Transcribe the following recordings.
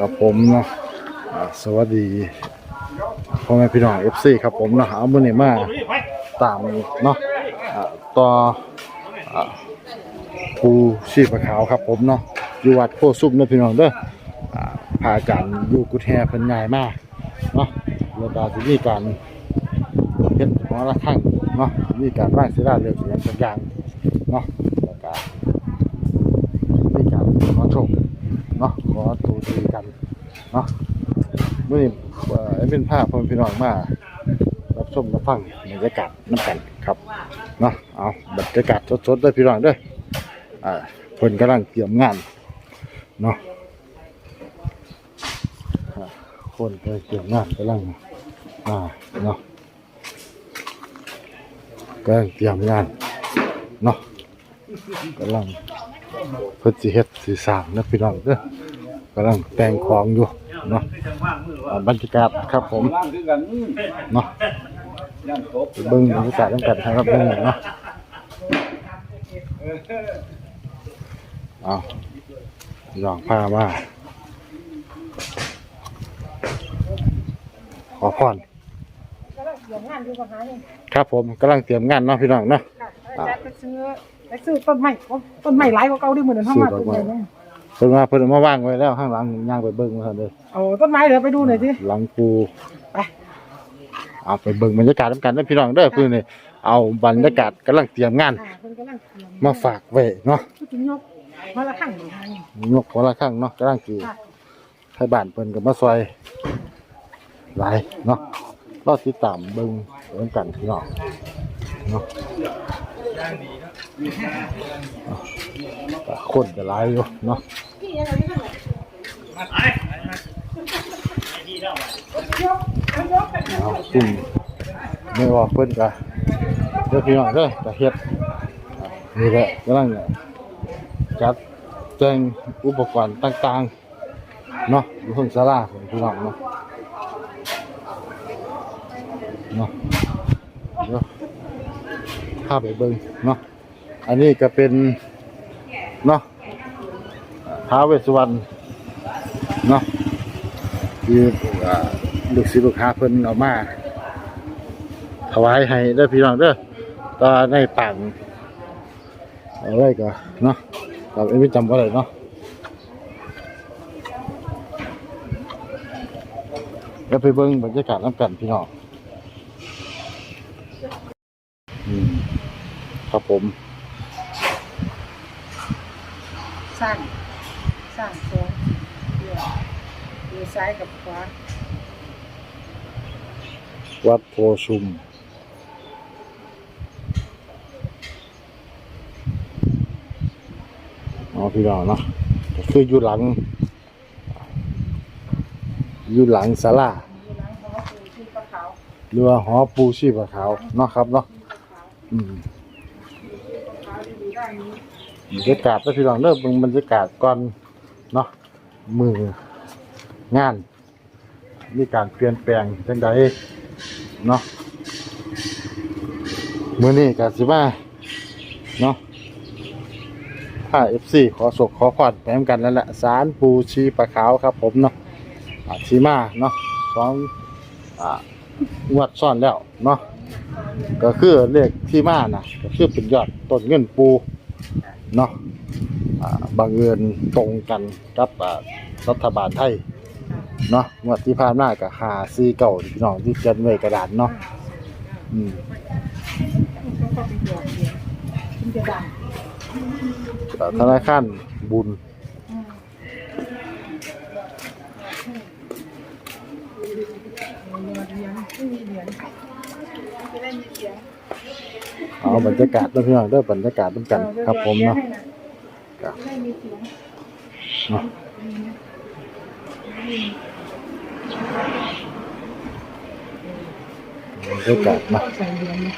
ครับผมเนาะอ่าสวัสดีพ่อแม่พี่น้องเอฟซีครับผมเนาะเอามือนี้มาตามเนาะอ่าต่ออ่าภูชีพขาวครับผมเนาะอยู่วัดโคซุปเนาะพี่น้องเด้ออ่าพาอาจารย์อยู่กุฏแฮเพิ่นง่ายมากเนาะแล้วก็สิมีการเฮ็ดหอระฆังเนาะมีการร่างศิลาเรืองเสียงสักอย่างเนาะแล้วก็มีการขอโชคเนาะขอ ตูดีกันเนาะมื่อนี้เอ่อเป็นภาพพ่อพี่น้องมารับชมรับฟังบรรยากาศน้ำกันครับเนาะเอาบรรยากาศสดๆด้วยพี่น้องด้วยอ่าเพิ่นกำลังเตรียมงานเนาะคนกำลังเตรียมงานกำลังอ่าเนาะกำลังเตรียมงานเนาะกำลังเพิ่นสิเฮ็ดสิสางนะพี่น้องเด้อ กำลังแต่งของอยู่เนาะอ่าบรรยากาศครับผมว่างคือกันเนาะย่านตกไปเบิ่งบรรยากาศนำกันครับเบิ่งเนาะเอาลองพามาขอพรกำลังเตรียมงานอยู่กับหานี่ครับผมกำลังเตรียมงานเนาะพี่น้องเนาะค่ะอาจารย์ไปซื้อไปซื้อต้นไม้ต้นไม้หลายกว่าเก่าที่เหมือนเท่ามาต้นไม้เนี่ยเพิ่นมาเพิ่นเอามาวางไว้แล้วข้างหลังย่างไปเบิ่งมาซั่นเด้อเอาต้นไม้เดี๋ยวไปดูหน่อยสิหลังปูไปเอาไปเบิ่งบรรยากาศนำกันนะพี่น้องเด้อคือนี่เอาบรรยากาศกำลังเตรียมงาน อ่าเพิ่นกำลังเตรียมมาฝากไว้เนาะพูดถึงยกมาละข้างหนึ่งทางนี่ยกคนละข้างเนาะกำลังสิค่ะ ให้บ้านเพิ่นก็มาซอยหลายเนาะรอติดตามเบิ่งเบิ่งกันพี่น้องเนาะก็คนก็หลายอยู่เนาะ พี่ยังไงนี่ค่ะยกเอากไปเอาซึ่งไม่ว่าเพิ่นก็เด้อพี่น้องเด้อก็เฮ็ดนี่แหละกำลังจัดแต่งอุปกรณ์ต่างๆเนาะอยู่ข้างศาลาของพี่น้องเนาะเนาะเดี๋ยวพาไปเบิ่งเนาะอันนี้ก็เป็นเนาะ ท้าเวสสุวรรณเนาะที่อ่าลูกศิษย์ลูกหาเพิ่นเอามาถวายให้เด้อพี่น้องเด้อตอนในปังเอาไว้ก่อนเนาะเราไม่จำว่าอะไรเนาะแล้วไปเบิ่งบรรยากาศน้ำกันพี่น้องอืมครับผมสร้างสร้างสองเดี๋ยวดูซ้ายกับขวาวัดโพชุม เอาพี่น้องเนาะก็คืออยู่หลัง อยู่หลังศาลาอยู่หลังหอปูที่ปลาขาวหรือว่าหอปูชีพขาวเนาะครับเนาะอืมขาวที่อยู่ด้านนี้ บรรยากาศแล้วพี่น้องเริ่มเบิ่งบรรยากาศก่อน เนาะมืองาน มีการเปลี่ยนแปลงจังใดเนาะมือนี้ก็สิมาเนาะถ้า FC ขอสกขอพรไปนำกันแล้วแหละสารปูชีปลาขาวครับผมเนาะอ่าสีมาเนาะสองอ่างวดซ้อนแล้วเนาะก็คือเลขที่มานะก็คือเป็นยอดต้นเงินปูเนาะ บังเอิญตรงกันกับรัฐบาลไทยเนาะงวดที่ผ่านมากับหาซีเก่าพี่น้องที่เขียนไว้กระดานเนาะอืมธนาคารบุญอืมเอาบรรยากาศด้วยพี่น้องด้อบรรยากาศด้วยกันครับผมเนาะ ด้มีเสียงเนาะบรรยากาศเนาะใส่เหรียญนะ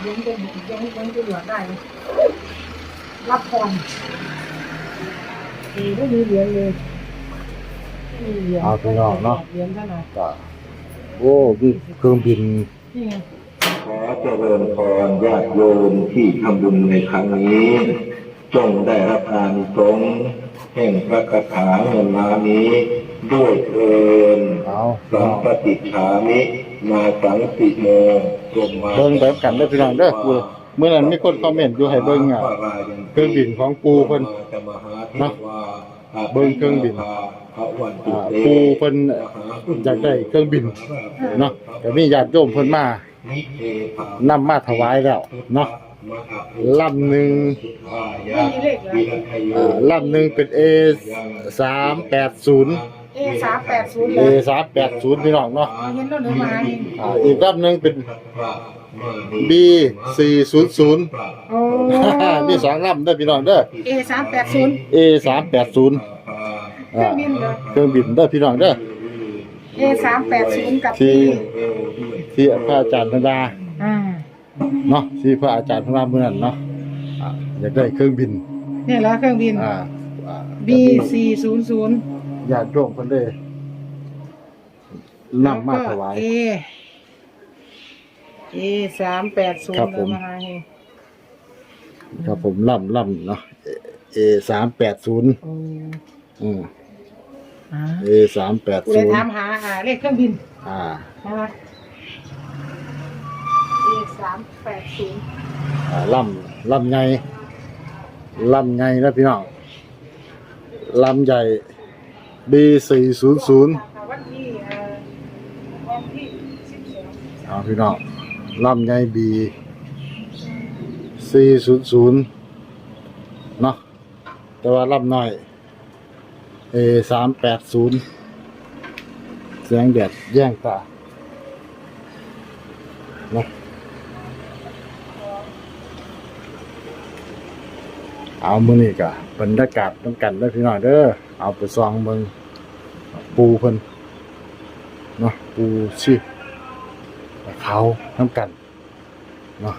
เหรียญจะเหรียญเหรียญจะเหลือได้นะรับพรเออไม่มีเหรียญเลยไม่มีเหรียญเอาพี่น้องเนาะเหรียญเท่าไหร่ก็โอ้มีเครื่องบินนี่ไงขอเจริญพรญาติโยมที่ทำบุญในครั้งนี้ จงได้รับอานิสงส์แห่งพระคาถาเงินล้านนี้ ด้วยเทินเอาสัมปติฐามิมาสังสิโมกรมมาเบิ่งแบบกันเด้อพี่น้องเด้อกูเมื่อนั้นมีคนคอมเมนต์อยู่ให้เบิ่งอะเครื่องบินของปูเพิ่นเนาะเบิ่งเครื่องบินอ่าปูเพิ่นอยากได้เครื่องบินเนาะก็มีญาติโยมเพิ่นมานำมาถวายแล้วเนาะ ลำหนึ่งไม่มีเลขเหรออ่าลำหนึ่งเป็น A สามแปดศูนย์ เอสามแปดศูนย์เล A ยสามแปดศูนย์พี่น้องเนาะเห็นแล้วเนื้อมาเองอ่าอีกลำหนึ่งเป็น B สี่ศูนย์ศูนย์ โอ้มีสองลำเด้อพี่น้องเด้อ เอสามแปดศูนย์ A สามแปดศูนย์เครื่องบินเหรอ เครื่องบินเด้อพี่น้องเด้อ เอสามแปดศูนย์กับที่ ที่พระอาจารย์พระดาอ่า เนาะที่พระอาจารย์พระรามเมื่อนั้นเนาะอ่าอยากได้เครื่องบินเนี่ยเหรอเครื่องบิน อ่าอ่า B สี่ศูนย์ศูนย์ญาติโยมเพิ่นได้นำมาถวายเอเอสามแปดศูนครับย์ผมมาเองครับผมล่ำล่ำเนาะเอสามแปดศูนย์โอ้อืมอ่าเอสามแปดกูเลศูยนย์ถามหาอ่าเลขเครื่องบินอ่านะคะเอ สามแปดศูนย์อ่าลำลำไงลำไงนะพี่น้องลำใหญ่ B สี่ศูนย์ศูนย์วันที่เอ่อวันที่สิบสองเอาพี่น้องลำไง B สี่ศูนย์ศูนย์เนาะแต่ว่าลำหน้อย A สามแปดศูนย์แสงแดดแย่งตาเนาะ เอามือนี่กะบรรยากาศต้องกันได้พี่น้องเด้อเอาไปซองเมืองปูเพิ่นเนาะปูชีเขาน้ำกันเนาะ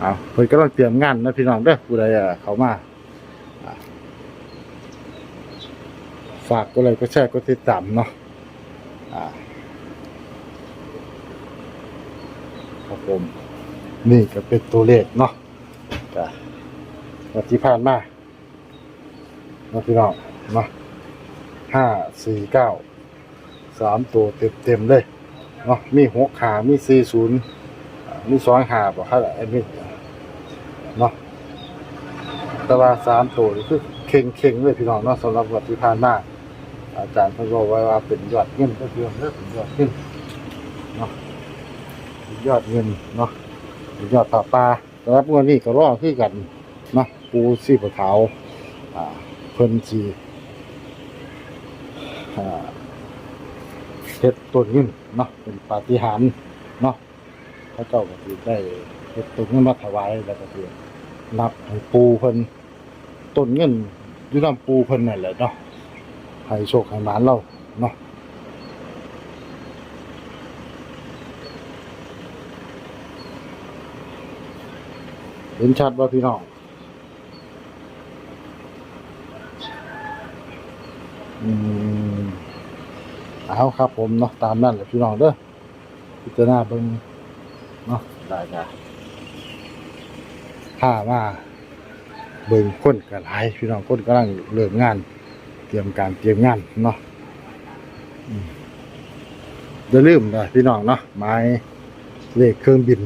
เอาเพิ่นกำลังเตรียมงานนะพี่น้องเด้อผู้ใดเขามาฝากก็เลยก็แชร์ก็ติดตามเนาะอ่าครับ ผม นี่ก็เป็นตัวเลขเนาะก็วันที่ผ่านมาเนาะพี่น้องเนาะห้าสี่เก้าสามตัวเต็มเต็มเลยเนาะมีหกขามีสี่ศูนย์มีสองขาบอกครับไอ้นี่เนาะแต่ว่าสามตัวนี่คือเข่งเข่งเลยพี่น้องเนาะสำหรับวัดที่ผ่านมาอาจารย์เพิ่นบอกไว้ว่าเป็นยอดเงินก็คือเรื่องเป็นยอดเงินเนาะ ยอดเงินเนาะยอดป่าปลาสำหรับงวดนี้ก็รอคือกันเนาะปูสีปะขาวอ่าเพิ่นสีอ่าเฮ็ดต้นเงินเนาะเป็นปาฏิหาริย์เนาะพระเจ้าก็สิได้เฮ็ดต้นเงินมาถวายแล้วก็คือนับให้ปูเพิ่นต้นเงินอยู่นำปูเพิ่นนั่นแหละเนาะให้โชคให้หมานเราเนาะ เห็นชัดว่าพี่น้อง อืมเอาครับผมเนาะตามนั้นแหละพี่น้องเด้อพิจารณาเบิ่งเนาะได้จ้ะถ้าว่าเบิ่งคนก็หลายพี่น้องคนกำลังเริ่มงาน เตรียมการเตรียมงานเนาะอย่าลืมนะพี่น้องเนาะไม้เลขเครื่องบิน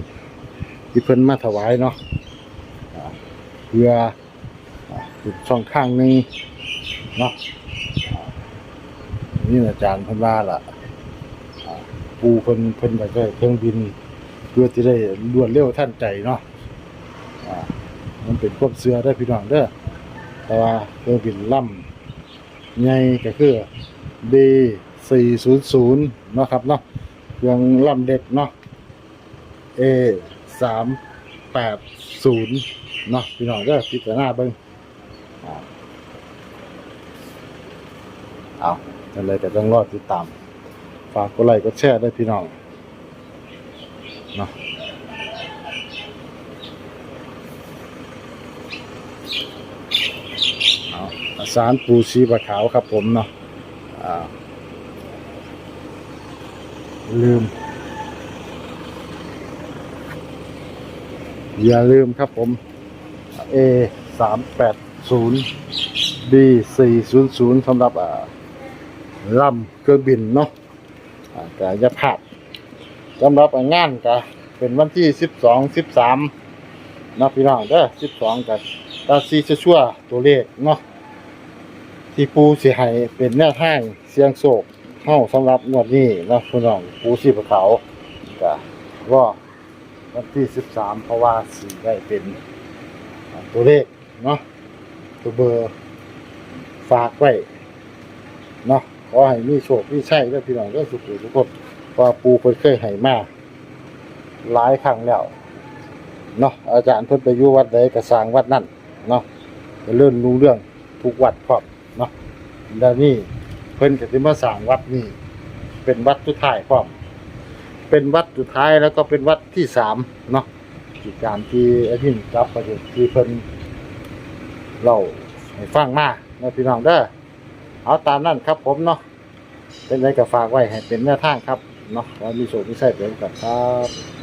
ที่เพิ่นมาถวายเนาะ พื่อจุดช่องข้างนึงเนาะนี่อาจารย์พิ่นว่าล่ะปูเพิ่นเพิ่นอยากได้เครื่องบิน เพื่อที่ได้รวดเร็วทันใจเนาะมันเป็นควบเสือได้พี่น้องเด้อแต่ว่าเครื่องบินล่ำใหญ่ก็คือ B 400เนาะครับเนาะเครื่องล่ำเด็กเนาะ A 380เนาะพี่น้องเด้อพิจารณาเบิ่งเอาจังไดก็ต้องรอติดตาม ฝากกดไลค์กดแชร์ด้วยพี่น้องเนาะเอาสารปูชีปลาขาวครับผมเนาะลืม อย่าลืมครับผม A 3 8 0 B 4 0 0สำหรับลำเครื่องบินเนาะอ่ากะอยาพลาดสำหรับงานกะเป็นวันที่ 12 13นะพี่น้องเด้อ12กับตาซีชั่วตัวเลขเนาะที่ปูสิให้เป็นแนวทางเสียงโศกเฮาสำหรับงวดนี้นะพี่น้องปูสีภูเขากะรอ วันที่13เพราะว่าสิได้เป็นตัวเลขเนาะตัวเบอร์ฝากไว้เนาะขอให้มีโชคมีชัยด้วยพี่น้องด้วยสุขทุกคนเพราะปูเพิ่นเคยให้มาหลายครั้งแล้วเนาะอาจารย์เพิ่นไปอยู่วัดใดก็สางวัดนั่นเนาะจะเลื่อนรู้เรื่องทุกวัดพร้อมเนาะแล้วนี่เพิ่นก็สิมาสร้างวัดนี่เป็นวัดสุดท้ายพร้อม เป็นวัดสุดท้ายแล้วก็เป็นวัดที่สามเนาะกิจการที่ไอ้ที่รับประเด็นที่เพิ่นเราให้ฟังมาเนาะพี่น้องเด้อเอาตามนั่นครับผมเนาะเป็นไรก็ฝากไว้ให้เป็นแนวทางครับเนาะแล้วมีโชคมีชัยเป็นกันครับ